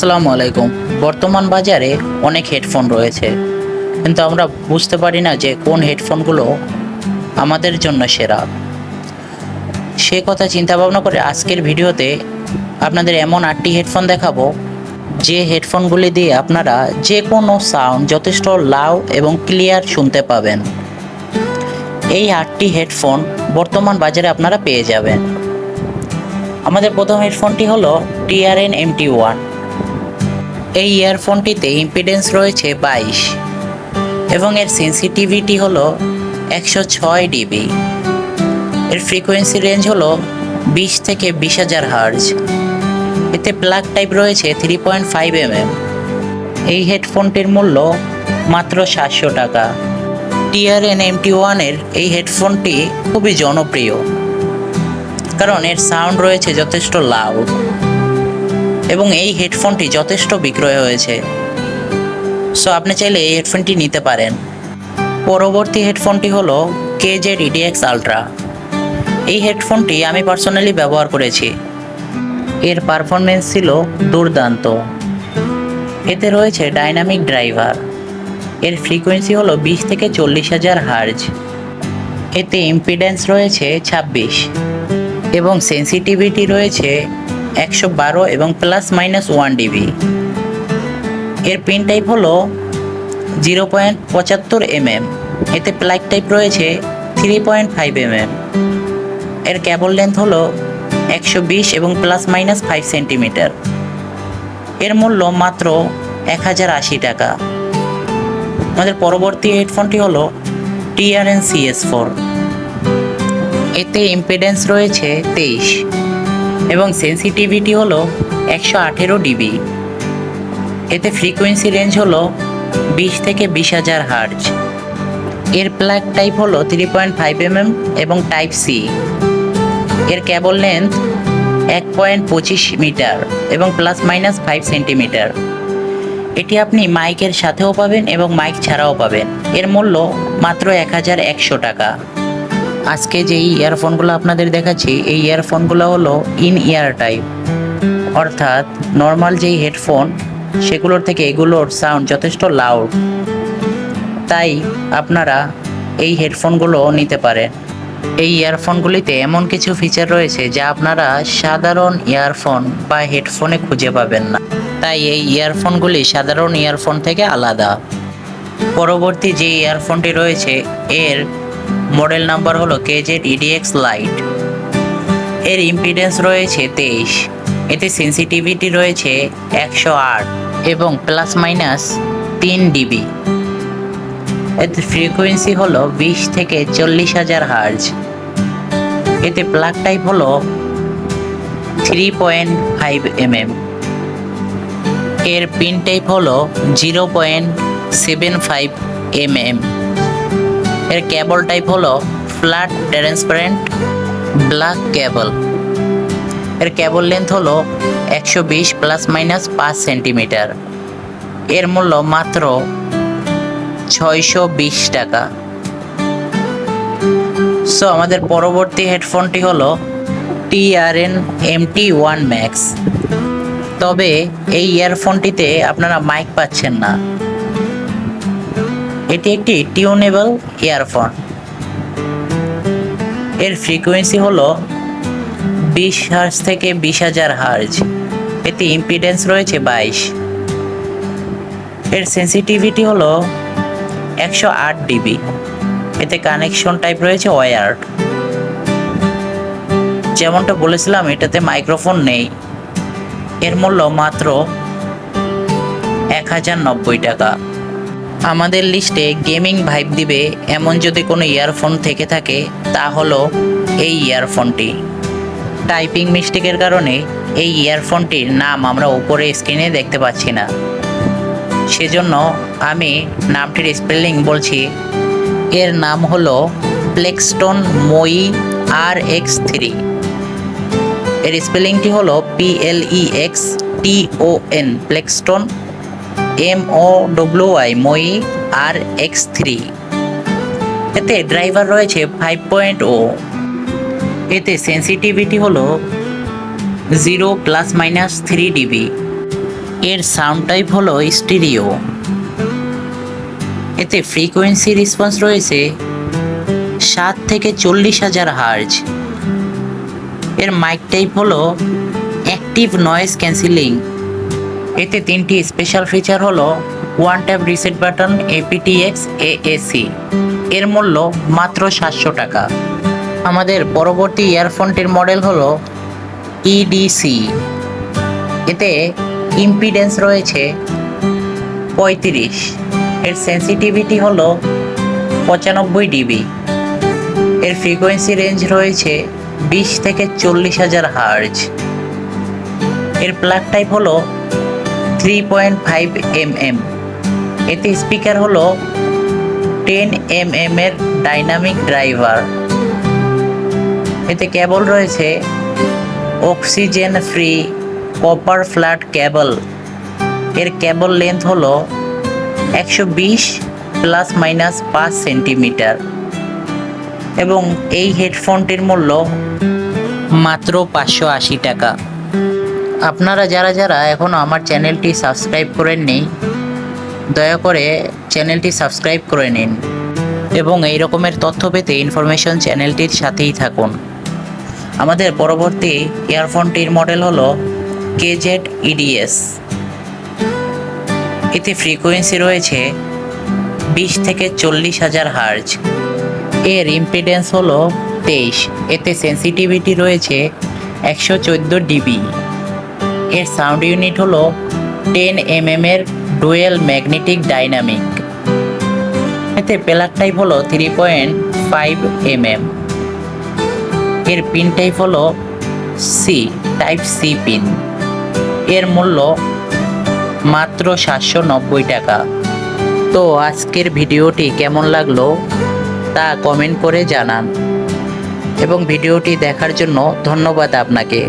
আসসালামু আলাইকুম। বর্তমান বাজারে অনেক হেডফোন রয়েছে। কিন্তু আমরা বুঝতে পারি না যে কোন হেডফোনগুলো আমাদের জন্য সেরা। সে কথা চিন্তা ভাবনা করে আজকের ভিডিওতে আপনাদের এমন আটটি হেডফোন দেখাবো, যে হেডফোনগুলি দিয়ে আপনারা যে কোনো সাউন্ড যথেষ্ট লাউ এবং ক্লিয়ার শুনতে পাবেন। এই আটটি হেডফোন বর্তমান বাজারে আপনারা পেয়ে যাবেন। আমাদের প্রথম হেডফোনটি হলো টিআরএন এমটি ওয়ান। এই ইয়ারফোনটিতে ইম্পিডেন্স রয়েছে বাইশ। এবং এর সেন্সিটিভিটি হলো একশো ছয় ডিবি এর ফ্রিকোয়েন্সি রেঞ্জ হলো বিশ থেকে বিশ হাজার হার্জ এতে প্লাগ টাইপ রয়েছে থ্রি পয়েন্ট ফাইভ এমএম এই হেডফোনটির মূল্য মাত্র সাতশো টাকা। টিআরএন এমটি ওয়ানের এই হেডফোনটি খুবই জনপ্রিয়। কারণ এর সাউন্ড রয়েছে যথেষ্ট লাউড এবং এই হেডফোনটি যথেষ্ট বিক্রয় হয়েছে। সো আপনি চাইলে এই হেডফোনটি নিতে পারেন। পরবর্তী হেডফোনটি হলো কেজেড ইডিএক্স আলট্রা। এই হেডফোনটি আমি পার্সোনালি ব্যবহার করেছি। এর পারফরমেন্স ছিল দুর্দান্ত। এতে রয়েছে ডাইনামিক ড্রাইভার। এর ফ্রিকোয়েন্সি হলো বিশ থেকে চল্লিশ হাজার হার্জ। এতে ইম্পিডেন্স রয়েছে ছাব্বিশ। এবং সেন্সিটিভিটি রয়েছে একশো বারো এবং প্লাস মাইনাস ওয়ান ডিবি এর পিন টাইপ হলো জিরো পয়েন্ট পঁচাত্তর এমএম এতে প্লাগ টাইপ রয়েছে থ্রি পয়েন্ট ফাইভ এমএম এর ক্যাবল লেন্থ হলো একশো বিশ এবং প্লাস মাইনাস ফাইভ সেন্টিমিটার এর মূল্য মাত্র এক হাজার আশি টাকা। আমাদের পরবর্তী হেডফোনটি হলো টিআরএন সিএস ফোর এতে ইম্পিডেন্স রয়েছে তেইশ। এবং সেন্সিটিভিটি হলো একশো আঠেরো ডিবি। এতে ফ্রিকোয়েন্সি রেঞ্জ হলো বিশ থেকে বিশ হাজার হার্জ। এর প্লাগ টাইপ হলো থ্রি পয়েন্ট ফাইভ এমএম এবং টাইপ সি এর ক্যাবল লেন্থ এক পয়েন্ট পঁচিশ মিটার এবং প্লাস মাইনাস ফাইভ সেন্টিমিটার এটি আপনি মাইকের সাথেও পাবেন এবং মাইক ছাড়াও পাবেন। এর মূল্য মাত্র এক হাজার একশো টাকা। আজকে যেই ইয়ারফোনগুলো আপনাদের দেখাচ্ছি, এই ইয়ারফোনগুলো হলো ইন ইয়ার টাইপ। অর্থাৎ নর্মাল যেই হেডফোন, সেগুলোর থেকে এগুলোর সাউন্ড যথেষ্ট লাউড। তাই আপনারা এই হেডফোনগুলো নিতে পারেন। এই ইয়ারফোনগুলিতে এমন কিছু ফিচার রয়েছে যা আপনারা সাধারণ ইয়ারফোন বা হেডফোনে খুঁজে পাবেন না। তাই এই ইয়ারফোনগুলি সাধারণ ইয়ারফোন থেকে আলাদা। পরবর্তী যে ইয়ারফোনটি রয়েছে, এর মডেল নাম্বার হলো কেজেড ইডিএক্স লাইটের ইম্পিডেন্স রয়েছে তেইশ। এতে সেন্সিটিভিটি রয়েছে একশো আট এবং প্লাস মাইনাস তিন ডিবি। এতে ফ্রিকোয়েন্সি হলো বিশ থেকে চল্লিশ হাজার হার্জ। এতে প্লাগ টাইপ হলো থ্রি পয়েন্ট ফাইভ এমএম এর পিন টাইপ হলো zero point seven five MM এর কেবল টাইপ হলো ফ্ল্যাট ট্রান্সপারেন্ট ব্ল্যাক কেবল এর কেবল লেন্থ হলো একশো বিশ প্লাস মাইনাস পাঁচ সেন্টিমিটার এর মূল্য মাত্র ছয়শো বিশ টাকা। সো আমাদের পরবর্তী হেডফোনটি হলো টিআরএন এমটি ওয়ান ম্যাক্স তবে এই ইয়ারফোনটিতে আপনারা মাইক পাচ্ছেন না। এটি একটি টিউনেবল ইয়ারফোন। এর ফ্রিকোয়েন্সি হল বিশ হার্জ থেকে বিশ হাজার হার্জ। এতে ইম্পিডেন্স রয়েছে বাইশ। এর সেন্সিটিভিটি হলো একশো আট ডিবি। এতে কানেকশন টাইপ রয়েছে ওয়ার যেমনটা বলেছিলাম, এটাতে মাইক্রোফোন নেই। এর মূল্য মাত্র এক হাজার নব্বই টাকা। আমাদের লিস্টে গেমিং ভাইব দিবে এমন যদি কোনো ইয়ারফোন থেকে থাকে, তা হলো এই ইয়ারফোনটি। টাইপিং মিস্টেকের কারণে এই ইয়ারফোনটির নাম আমরা উপরে স্ক্রিনে দেখতে পাচ্ছি না। সেজন্য আমি নামটির স্পেলিং বলছি। এর নাম হলো প্লেক্সটন মই আর এক্স থ্রি। এর স্পেলিংটি হলো P L E X T O N, Plextone M O W I মই আর এক্স থ্রি এতে ড্রাইভার রয়েছে ফাইভ পয়েন্ট ও এতে সেন্সিটিভিটি হলো zero plus minus three dB এর সাউন্ড টাইপ হলো স্টিরিও এতে ফ্রিকোয়েন্সি রেসপন্স রয়েছে সাত থেকে চল্লিশ হাজার হার্জ এর মাইক টাইপ হলো অ্যাক্টিভ নয়েজ ক্যান্সেলিং এতে তিনটি স্পেশাল ফিচার হলো one tap reset button APTX AAC এর মূল্য মাত্র সাতশো টাকা। আমাদের পরবর্তী ইয়ারফোনটির মডেল হলো ইডিসি এতে ইম্পিডেন্স রয়েছে পঁয়ত্রিশ। এর সেন্সিটিভিটি হলো পঁচানব্বই ডিবি। এর ফ্রিকোয়েন্সি রেঞ্জ রয়েছে বিশ থেকে চল্লিশ হাজার হার্জ। এর প্লাগ টাইপ হলো three point five M M এতে স্পিকার হলো টেন এম এম এর ডাইনামিক ড্রাইভার এতে কেবল রয়েছে oxygen free copper flat cable এর কেবল লেন্থ হলো একশো বিশ প্লাস মাইনাস পাঁচ সেন্টিমিটার এবং এই হেডফোনটির মূল্য মাত্র পাঁচশো আশি টাকা। আপনারা যারা যারা এখনও আমার চ্যানেলটি সাবস্ক্রাইব করেননি, দয়া করে চ্যানেলটি সাবস্ক্রাইব করে নিন এবং এই রকমের তথ্য পেতে ইনফরমেশন চ্যানেলটির সাথেই থাকুন। আমাদের পরবর্তী ইয়ারফোনটির মডেল হলো কেজেড ইডিএস এতে ফ্রিকোয়েন্সি রয়েছে বিশ থেকে চল্লিশ হাজার হার্জ। এর ইম্পিডেন্স হলো তেইশ। এতে সেন্সিটিভিটি রয়েছে একশো চোদ্দ ডিবি। এর সাউন্ড ইউনিট হলো টেন এম এম এর ডুয়েল ম্যাগনেটিক ডাইনামিক। এতে প্লাগ টাইপ হলো three point five M M এর পিন টাইপ হলো সি, টাইপ সি পিন। এর মূল্য মাত্র সাতশো নব্বই টাকা। তো আজকের ভিডিওটি কেমন লাগল তা কমেন্ট করে জানান। এবং ভিডিওটি দেখার জন্য ধন্যবাদ আপনাকে।